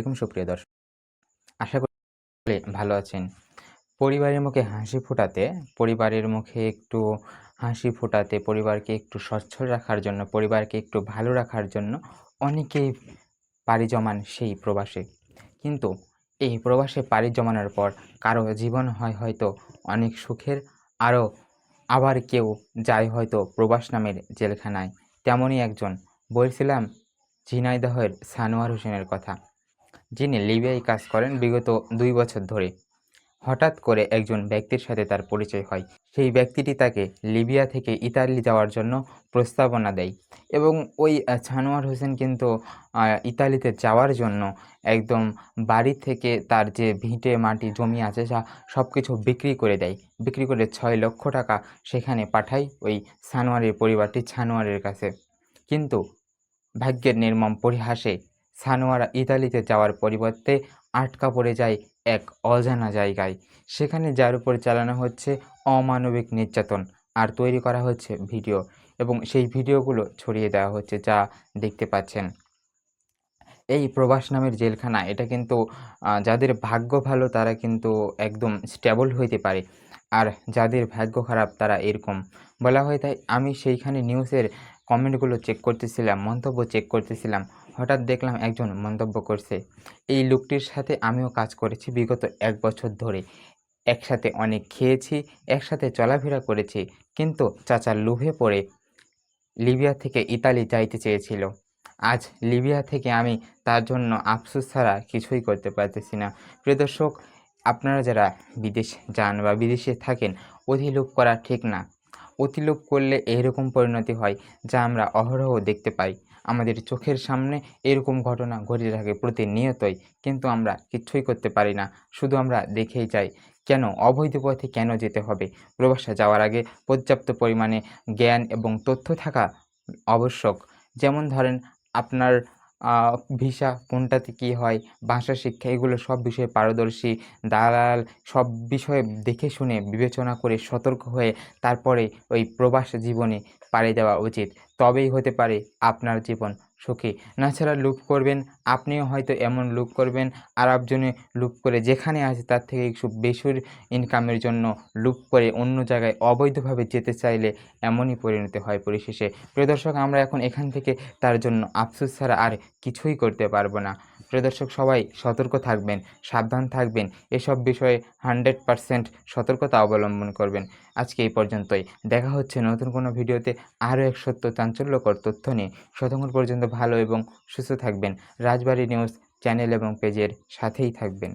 আলাইকুম সুপ্রিয় দর্শক, আশা করি ভালো আছেন। পরিবারের মুখে হাসি ফোটাতে, পরিবারের মুখে একটু হাসি ফোটাতে, পরিবারকে একটু সচ্ছল রাখার জন্য, পরিবারকে একটু ভালো রাখার জন্য অনেকেই পাড়ি জমান সেই প্রবাসে। কিন্তু এই প্রবাসে পাড়ি জমানোর পর কারও জীবন হয় হয়তো অনেক সুখের, আরও আবার কেউ যায় হয়তো প্রবাস নামের জেলখানায়। তেমনই একজন, বলছিলাম ঝিনাইদহের সানোয়ার হোসেনের কথা। যিনি লিবিয়ায় কাজ করেন বিগত দুই বছর ধরে। হঠাৎ করে একজন ব্যক্তির সাথে তার পরিচয় হয়। সেই ব্যক্তিটি তাকে লিবিয়া থেকে ইতালি যাওয়ার জন্য প্রস্তাবনা দেয় এবং ওই ছানোয়ার হোসেন কিন্তু ইতালিতে যাওয়ার জন্য একদম বাড়ি থেকে তার যে ভিটে মাটি জমি আছে, যা সব কিছু বিক্রি করে দেয়। বিক্রি করে ছয় লক্ষ টাকা সেখানে পাঠায় ওই সানোয়ারের পরিবারটি ছানোয়ারের কাছে। কিন্তু ভাগ্যের নির্মম পরিহাসে সানোয়ারা ইতালিতে যাওয়ার পরিবর্তে আটকা পড়ে যায় এক অজানা জায়গায়। সেখানে যার উপর চালানো হচ্ছে অমানবিক নির্যাতন আর তৈরি করা হচ্ছে ভিডিও এবং সেই ভিডিওগুলো ছড়িয়ে দেওয়া হচ্ছে যা দেখতে পাচ্ছেন। এই প্রবাস নামের জেলখানা, এটা কিন্তু যাদের ভাগ্য ভালো তারা কিন্তু একদম স্টেবল হইতে পারে আর যাদের ভাগ্য খারাপ তারা এরকম। বলা হয় তাই আমি সেইখানে নিউজের কমেন্টগুলো চেক করতেছিলাম, মন্তব্য চেক করতেছিলাম। হঠাৎ দেখলাম একজন মন্তব্য করছে, এই লোকটির সাথে আমিও কাজ করেছি বিগত এক বছর ধরে। একসাথে অনেক খেয়েছি, একসাথে চলাফেরা করেছি, কিন্তু চাচার লোভে পড়ে লিবিয়া থেকে ইতালি যাইতে চেয়েছিল। আজ লিবিয়া থেকে আমি তার জন্য আফসোস ছাড়া কিছুই করতে পারতেছি না। প্রিয় দর্শক, আপনারা যারা বিদেশ যান বা বিদেশে থাকেন, অধিলোভ করা ঠিক না। অতিলোভ করলে এরকম পরিণতি হয়, যা আমরা অহরহ দেখতে পাই। আমাদের চোখের সামনে এরকম ঘটনা ঘটে থাকে প্রতিনিয়তই, কিন্তু আমরা কিচ্ছুই করতে পারি না, শুধু আমরা দেখেই যাই। কেন? অবৈধ পথে কেন যেতে হবে? প্রবাসে যাওয়ার আগে পর্যাপ্ত পরিমাণে জ্ঞান এবং তথ্য থাকা আবশ্যক। যেমন ধরেন, আপনার ভিসা কোনটাতে কী হয়, ভাষা, শিক্ষা, এগুলো সব বিষয়ে পারদর্শী। দালাল সব বিষয়ে দেখে শুনে, বিবেচনা করে সতর্ক হয়ে তারপরে ওই প্রবাস জীবনে পাড়ি দেওয়া উচিত। তবেই হতে পারে আপনার জীবন সুখী। নাছাড়া লুপ করবেন, আপনিও হয়তো এমন লুপ করবেন, আর একজনে লুপ করে যেখানে আছে তার থেকে একটু বেসুর ইনকামের জন্য লুপ করে অন্য জায়গায় অবৈধভাবে যেতে চাইলে এমনই পরিণত হয় পরিশেষে। প্রিয় দর্শক, আমরা এখন এখান থেকে তার জন্য আফসোস ছাড়া আর কিছুই করতে পারব না। প্রিয় দর্শক সবাই সতর্ক থাকবেন, সাবধান থাকবেন। এসব বিষয়ে হান্ড্রেড পারসেন্ট সতর্কতা অবলম্বন করবেন। আজকে এই পর্যন্তই। দেখা হচ্ছে নতুন কোনো ভিডিওতে আরও এক সত্য চাঞ্চল্যকর তথ্য নিয়ে। শতক্ষণ পর্যন্ত ভালো এবং সুস্থ থাকবেন। রাজবাড়ি নিউজ চ্যানেল এবং পেজের সাথেই থাকবেন।